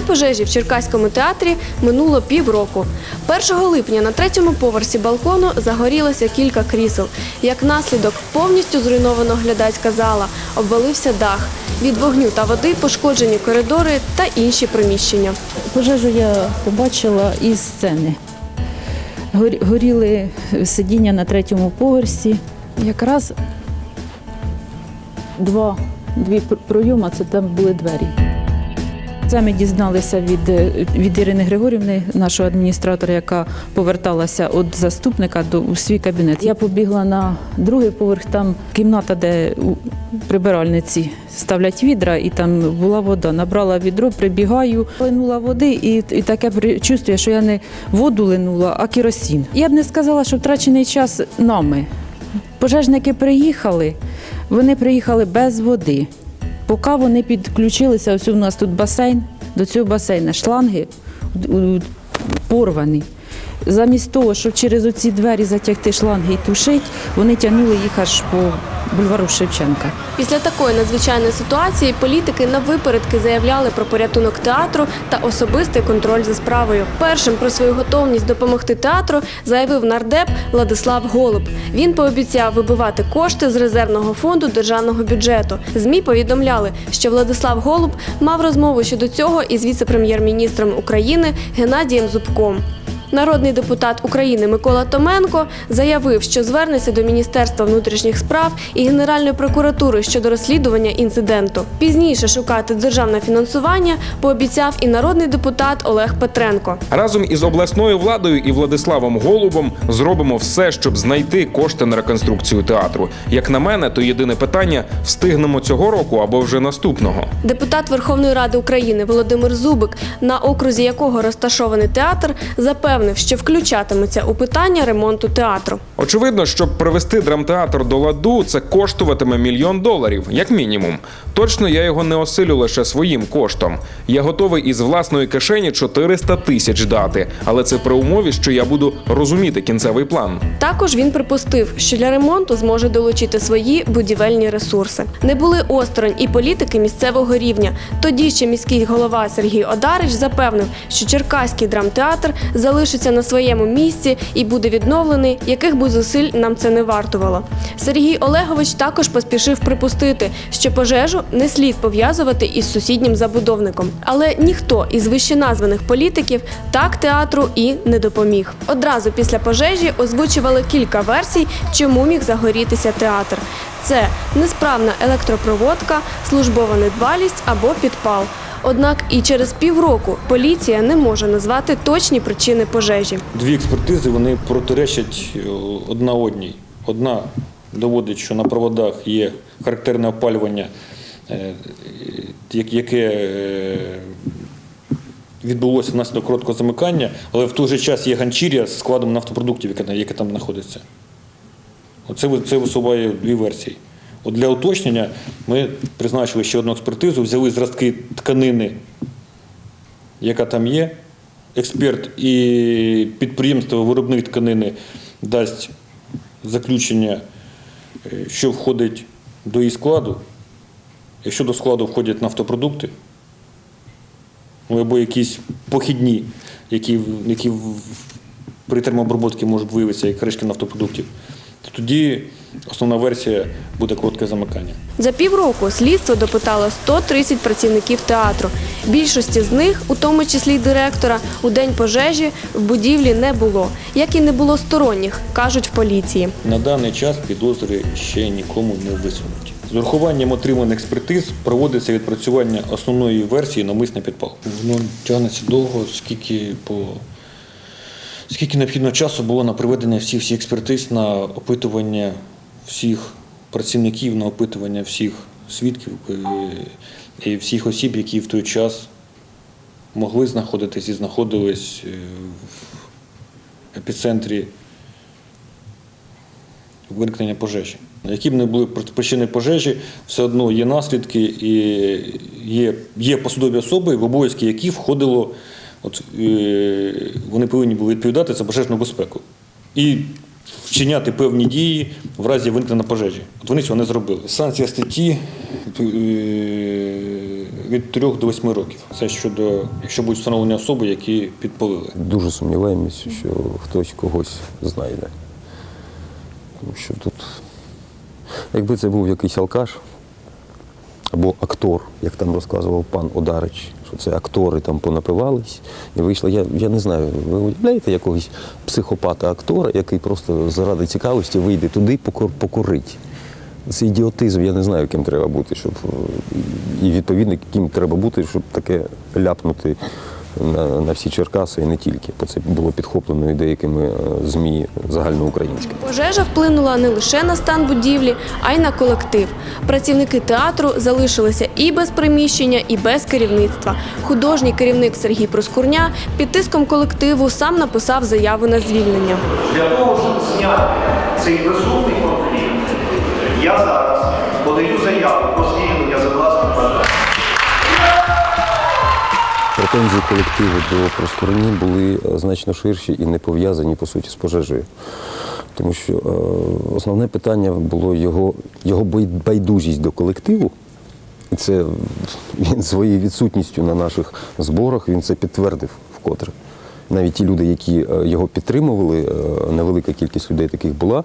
Дня пожежі в Черкаському театрі минуло півроку. 1 липня на третьому поверсі балкону загорілося кілька крісел. Як наслідок, повністю зруйновано глядацька зала, обвалився дах. Від вогню та води пошкоджені коридори та інші приміщення. Пожежу я побачила із сцени. Горіли сидіння на третьому поверсі. Якраз два, дві пр- пройоми, це там були двері. Це дізналися від, е, від Ірини Григорівни, нашого адміністратора, яка поверталася від заступника до у свій кабінет. Я побігла на другий поверх, там кімната, де у прибиральниці ставлять відра, і там була вода. Набрала відро, прибігаю, линула води, і, і таке чувствую, що я не воду линула, а керосин. Я б не сказала, що втрачений час нами. Пожежники приїхали, вони приїхали без води. Поки вони підключилися, ось у нас тут басейн, до цього басейна шланги порвані. Замість того, щоб через оці двері затягти шланги і тушити, вони тягнули їх аж по бульвару Шевченка. Після такої надзвичайної ситуації політики на випередки заявляли про порятунок театру та особистий контроль за справою. Першим про свою готовність допомогти театру заявив нардеп Владислав Голуб. Він пообіцяв вибивати кошти з резервного фонду державного бюджету. Змі повідомляли, що Владислав Голуб мав розмову щодо цього із віце-прем'єр-міністром України Геннадієм Зубком. Народний депутат України Микола Томенко заявив, що звернеться до Міністерства внутрішніх справ і Генеральної прокуратури щодо розслідування інциденту. Пізніше шукати державне фінансування пообіцяв і народний депутат Олег Петренко. Разом із обласною владою і Владиславом Голубом зробимо все, щоб знайти кошти на реконструкцію театру. Як на мене, то єдине питання: встигнемо цього року або вже наступного. Депутат Верховної Ради України Володимир Зубик, на окрузі якого розташований театр, запевнив, що включатиметься у питання ремонту театру. Очевидно, щоб привести драмтеатр до ладу, це коштуватиме мільйон доларів, як мінімум. Точно я його не осилю лише своїм коштом. Я готовий із власної кишені 400 тисяч дати, але це при умові, що я буду розуміти кінцевий план. Також він припустив, що для ремонту зможе долучити свої будівельні ресурси. Не були осторонь і політики місцевого рівня. Тоді ще міський голова Сергій Одарич запевнив, що Черкаський драмтеатр залишиться на своєму місці і буде відновлений, яких би зусиль нам це не вартувало. Сергій Олегович також поспішив припустити, що пожежу не слід пов'язувати із сусіднім забудовником. Але ніхто із вищеназваних політиків так театру і не допоміг. Одразу після пожежі озвучували кілька версій, чому міг загорітися театр. Це несправна електропроводка, службова недбалість або підпал. Однак і через півроку поліція не може назвати точні причини пожежі. Дві експертизи вони протиречать е, одна одній. Одна доводить, що на проводах є характерне опалювання, е, як- яке е, відбулося внаслідок короткого замикання, але в той же час є ганчір'я з складом нафтопродуктів, яке, там знаходиться. Оце це висуває дві версії. От для уточнення ми призначили ще одну експертизу, взяли зразки тканини яка там є. Експерт і підприємство виробник тканини дасть заключення, е, що входить до її складу. Якщо до складу входять нафтопродукти, ну, або якісь похідні, які, які при термообробці можуть виявитися як решки нафтопродуктів, то тоді основна версія буде коротке замикання. За півроку слідство допитало 130 працівників театру. Більшості з них, у тому числі й директора, у день пожежі в будівлі не було, як і не було сторонніх, кажуть в поліції. На даний час підозри ще нікому не висунуті. З урахуванням отриманих експертиз проводиться відпрацювання основної версії намисний підпал. Воно тягнеться довго, скільки по скільки необхідно часу було на проведення всіх всіх експертиз, на опитування всіх працівників, на опитування всіх свідків е, і всіх осіб, які в той час могли знаходитись і знаходились е, в епіцентрі виникнення пожежі. Які б не були причини пожежі, все одно є наслідки і є, є посадові особи, в обов'язки яких входило, от, е, вони повинні були відповідати за пожежну безпеку і вчиняти певні дії в разі виникнення пожежі. От вони цього не зробили. Санкція статті е, від 3 до 8 років. Це щодо, якщо будуть встановлені особи, які підпалили. Дуже сумніваємось, що хтось когось знайде. Тому що тут, якби це був якийсь алкаш або актор, як там розказував пан Одарич, що це актори там понапивались і вийшли. Я, я не знаю, ви уявляєте якогось психопата-актора, який просто заради цікавості вийде туди покур, покурить. Це ідіотизм, я не знаю, ким треба бути, щоб і відповідно, ким треба бути, щоб таке ляпнути на, на всі Черкаси і не тільки, бо це було підхоплено і деякими е, ЗМІ загальноукраїнськими. Пожежа вплинула не лише на стан будівлі, а й на колектив. Працівники театру залишилися і без приміщення, і без керівництва. Художній керівник Сергій Проскурня під тиском колективу сам написав заяву на звільнення. Для того, щоб зняти цей безумний конфлікт, я зараз подаю заяву про звільнення за власним бажанням. Претензії колективу до Проскурні були е, значно ширші і не пов'язані по суті з пожежею. Тому що е, основне питання було його, його байдужість до колективу. І це він своєю відсутністю на наших зборах він це підтвердив вкотре. Навіть ті люди, які е, його підтримували, е, невелика кількість людей таких була,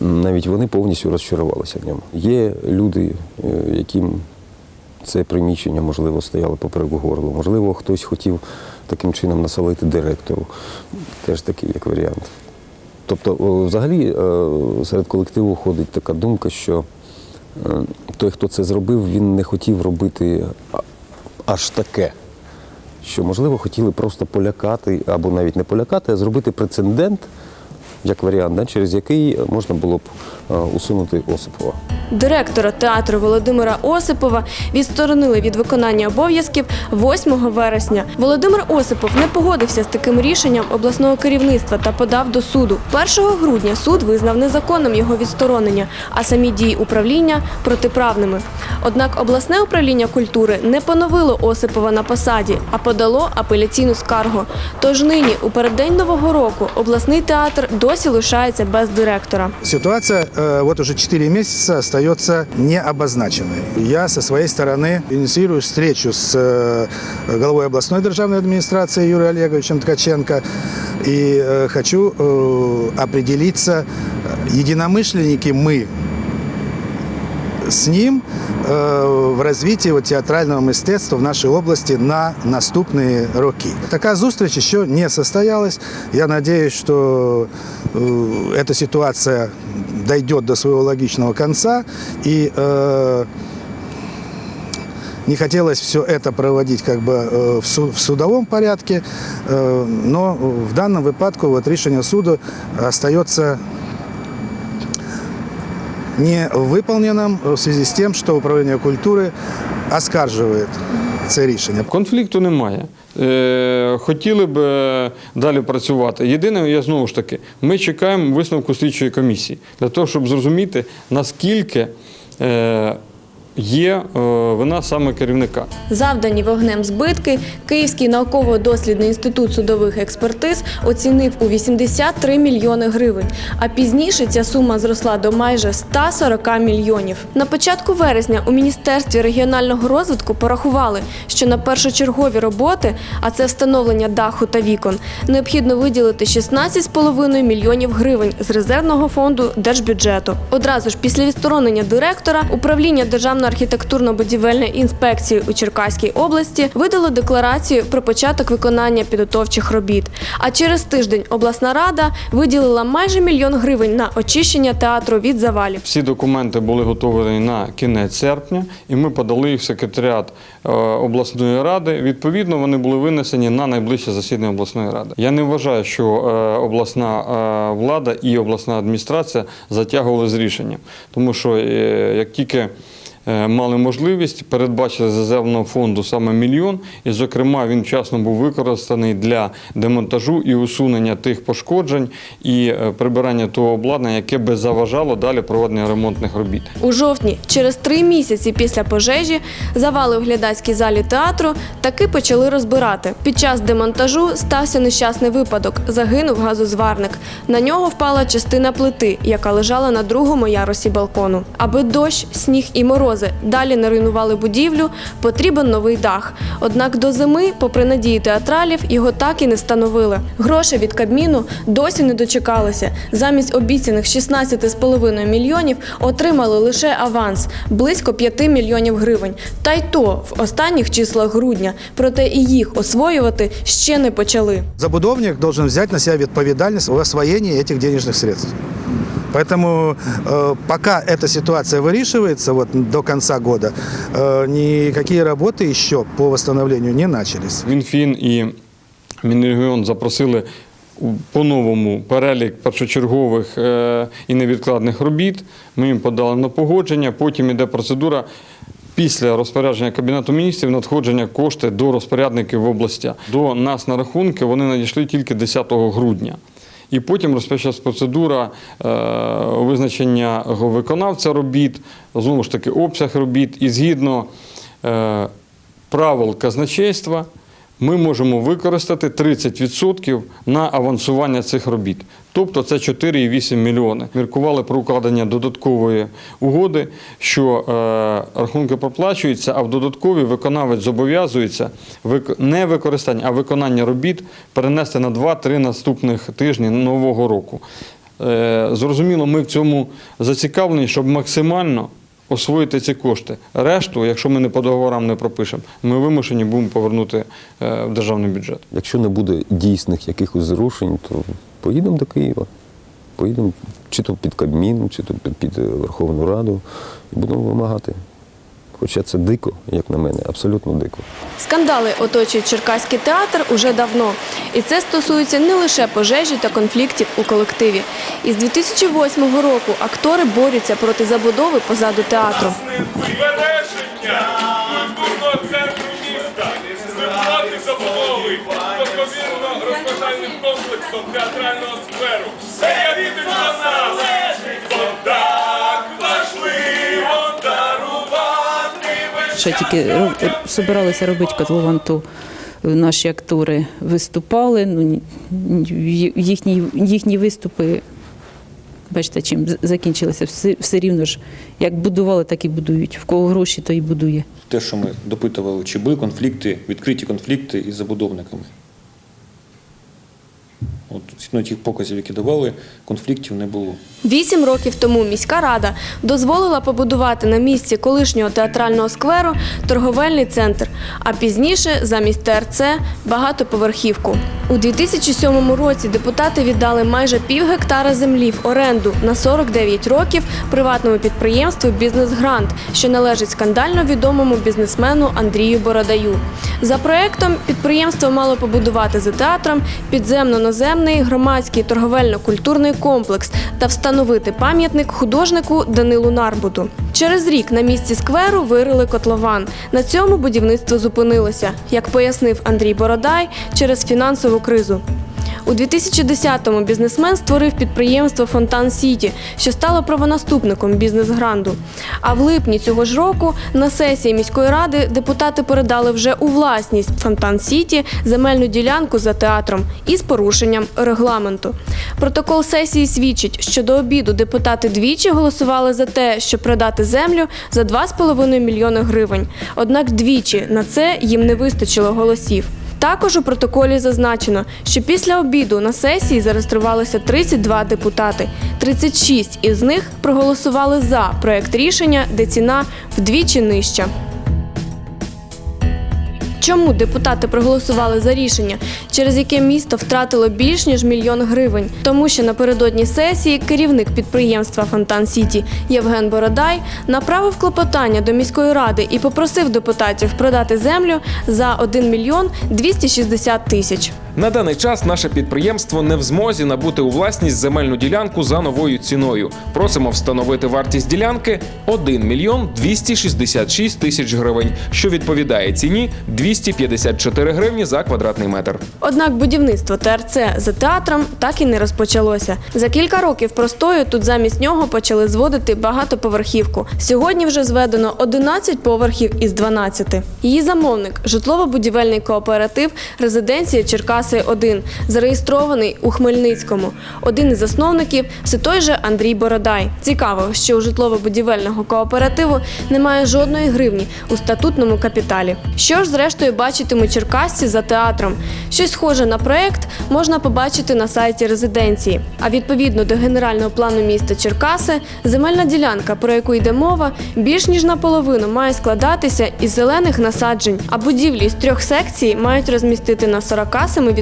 навіть вони повністю розчарувалися в ньому. Є люди, яким це приміщення, можливо, стояло поперек горлу. Можливо, хтось хотів таким чином насолити директору. Теж такий як варіант. Тобто, взагалі, е, серед колективу ходить така думка, що е, той, хто це зробив, він не хотів робити аж таке. Що, можливо, хотіли просто полякати, або навіть не полякати, а зробити прецедент, як варіант, да, через який можна було б е, усунути Осипова. Директора театру Володимира Осипова відсторонили від виконання обов'язків 8 вересня. Володимир Осипов не погодився з таким рішенням обласного керівництва та подав до суду. 1 грудня суд визнав незаконним його відсторонення, а самі дії управління протиправними. Однак обласне управління культури не поновило Осипова на посаді, а подало апеляційну скаргу. Тож нині, у переддень нового року, обласний театр досі лишається без директора. Ситуация э, вот уже 4 месяца остается необозначенной. Я со своей стороны инициирую встречу с э, главой областной державной администрации Юрием Олеговичем Ткаченко и э, хочу э, определиться, э, единомышленники мы с ним э, в развитии вот театрального мистецтва в нашей области на наступные роки. такая встреча еще не состоялась. Я сподіваюся, що э, эта ситуация дойдет до свого логічного кінця і э, не хотелось все это проводить как бы в судовом порядке, но в данном выпадку вот решение суда остается не выполненным в связи с тем, что управление культуры оскарживает це рішення. Конфлікту немає. Е, хотіли б е, далі працювати. Єдине, я знову ж таки, ми чекаємо висновку слідчої комісії для того, щоб зрозуміти, наскільки е, є е, вина саме керівника. Завдані вогнем збитки Київський науково-дослідний інститут судових експертиз оцінив у 83 мільйони гривень. А пізніше ця сума зросла до майже 140 мільйонів. На початку вересня у міністерстві регіонального розвитку порахували, що на першочергові роботи, а це встановлення даху та вікон, необхідно виділити 16,5 мільйонів гривень з резервного фонду держбюджету. Одразу ж після відсторонення директора управління архітектурно-будівельної інспекції у Черкаській області видало декларацію про початок виконання підготовчих робіт. А через тиждень обласна рада виділила майже мільйон гривень на очищення театру від завалів. Всі документи були готові на кінець серпня, і ми подали їх в секретаріат е, обласної ради. Відповідно, вони були винесені на найближче засідання обласної ради. Я не вважаю, що е, обласна е, влада і обласна адміністрація затягували з рішенням, тому що як тільки Мали можливість передбачити з фонду саме мільйон, і, зокрема, він вчасно був використаний для демонтажу і усунення тих пошкоджень і е, прибирання того обладнання, яке би заважало далі проведення ремонтних робіт. У жовтні, через три місяці після пожежі, завали у глядацькій залі театру таки почали розбирати. Під час демонтажу стався нещасний випадок. Загинув газозварник. На нього впала частина плити, яка лежала на другому ярусі балкону. Аби дощ, сніг і мороз погрози. Далі не руйнували будівлю, потрібен новий дах. Однак до зими, попри надії театралів, його так і не встановили. Гроші від Кабміну досі не дочекалися. Замість обіцяних 16,5 мільйонів отримали лише аванс близько 5 мільйонів гривень. Та й то в останніх числах грудня. Проте і їх освоювати ще не почали. Забудовник должен взять на себя ответственность в освоении этих денежных средств. Поэтому э, пока эта ситуация вырішивается вот, до конца года, э, никакие работы еще по восстановлению не начались. Мінфін і Мінрегіон запросили у- по-новому перелік першочергових е, і невідкладних робіт. Ми їм подали на погодження. Потім іде процедура після розпорядження Кабінету міністрів надходження кошти до розпорядників в областях. До нас на рахунки вони надійшли тільки 10 грудня. І потім розпочалась процедура е, визначення виконавця робіт, знову ж таки, обсяг робіт. І згідно е, правил казначейства ми можемо використати 30% на авансування цих робіт. Тобто це 4,8 мільйони. Міркували про укладення додаткової угоди, що е, рахунки проплачуються, а в додаткові виконавець зобов'язується не використання, а виконання робіт перенести на 2-3 наступних тижні нового року. Е, Зрозуміло, ми в цьому зацікавлені, щоб максимально освоїти ці кошти. Решту, якщо ми не по договорам не пропишемо, ми вимушені будемо повернути е, в державний бюджет. Якщо не буде дійсних якихось зрушень, то поїдемо до Києва. Поїдемо чи то під Кабмін, чи то під, Верховну Раду і будемо вимагати. Хоча це дико, як на мене, абсолютно дико. Скандали оточують Черкаський театр уже давно. І це стосується не лише пожежі та конфліктів у колективі. Із 2008 року актори борються проти забудови позаду театру. Комплексом театрального скверу. Заявити до нас, Ще тільки собиралися робити котлован, то наші актори виступали. Ну, ні- ні- їхні, їхні виступи, бачите, чим закінчилися. Все, все рівно ж, як будували, так і будують. В кого гроші, то і будує. Те, що ми допитували, чи були конфлікти, відкриті конфлікти із забудовниками. Згідно тих показів, які давали, конфліктів не було. Вісім років тому міська рада дозволила побудувати на місці колишнього театрального скверу торговельний центр, а пізніше замість ТРЦ багатоповерхівку. У 2007 році депутати віддали майже пів гектара землі в оренду на 49 років приватному підприємству Бізнес-Грант, що належить скандально відомому бізнесмену Андрію Бородаю. За проектом підприємство мало побудувати за театром підземно-наземний громадський торговельно-культурний комплекс та встановити пам'ятник художнику Данилу Нарбуту. Через рік на місці скверу вирили котлован. На цьому будівництво зупинилося, як пояснив Андрій Бородай, через фінансову кризу. У 2010-му бізнесмен створив підприємство Фонтан Сіті, що стало правонаступником бізнес-гранду. А в липні цього ж року на сесії міської ради депутати передали вже у власність Фонтан Сіті земельну ділянку за театром із порушенням регламенту. Протокол сесії свідчить, що до обіду депутати двічі голосували за те, щоб продати землю за 2,5 мільйони гривень. Однак двічі на це їм не вистачило голосів. Також у протоколі зазначено, що після обіду на сесії зареєструвалися 32 депутати. 36 із них проголосували за проект рішення, де ціна вдвічі нижча. Чому депутати проголосували за рішення, через яке місто втратило більш ніж мільйон гривень? Тому що напередодні сесії керівник підприємства Фонтан Сіті Євген Бородай направив клопотання до міської ради і попросив депутатів продати землю за 1 мільйон 260 тисяч. На даний час наше підприємство не в змозі набути у власність земельну ділянку за новою ціною. Просимо встановити вартість ділянки 1 мільйон 266 тисяч гривень, що відповідає ціні 254 гривні за квадратний метр. Однак будівництво ТРЦ за театром так і не розпочалося. За кілька років простою тут замість нього почали зводити багатоповерхівку. Сьогодні вже зведено 11 поверхів із 12. Її замовник житлово-будівельний кооператив Резиденція Черкаси 1 зареєстрований у Хмельницькому. Один із засновників все той же Андрій Бородай. Цікаво, що у житлово-будівельного кооперативу немає жодної гривні у статутному капіталі. Що ж, зрештою, бачитимуть черкасці за театром. Щось схоже на проект можна побачити на сайті резиденції. А відповідно до генерального плану міста Черкаси, земельна ділянка, про яку йде мова, більш ніж наполовину має складатися із зелених насаджень, а будівлі з трьох секцій мають розмістити на 47%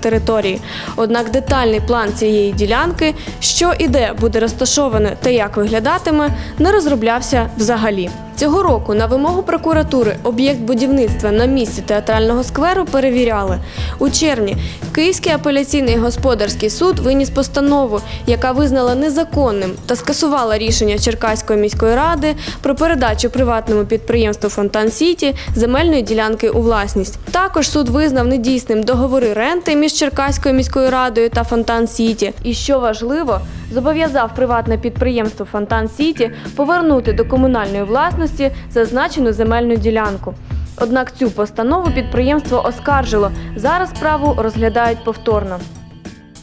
території. Однак детальний план цієї ділянки, що і де буде розташоване та як виглядатиме, не розроблявся взагалі. Цього року на вимогу прокуратури об'єкт будівництва на місці театрального скверу перевіряли. У червні Київський апеляційний господарський суд виніс постанову, яка визнала незаконним та скасувала рішення Черкаської міської ради про передачу приватному підприємству Фонтан Сіті земельної ділянки у власність. Також суд визнав недійсним договори ренти між Черкаською міською радою та Фонтан Сіті. І що важливо, зобов'язав приватне підприємство Фонтан Сіті повернути до комунальної власності зазначену земельну ділянку. Однак цю постанову підприємство оскаржило. Зараз справу розглядають повторно.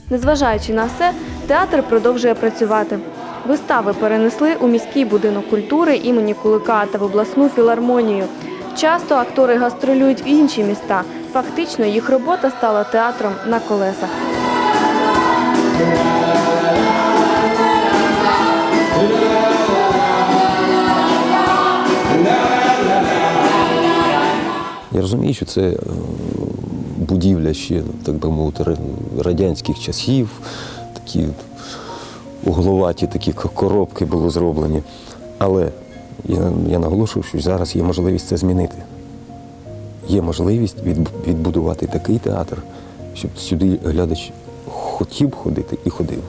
Незважаючи на все, театр продовжує працювати. Вистави перенесли у міський будинок культури імені Кулика та в обласну філармонію. Часто актори гастролюють в інші міста. Фактично, їх робота стала театром на колесах. Я розумію, що це е, будівля ще, так би мовити, радянських часів, такі угловаті такі коробки були зроблені. Але я, я наголошую, що зараз є можливість це змінити. Є можливість відб- відбудувати такий театр, щоб сюди глядач хотів ходити і ходив.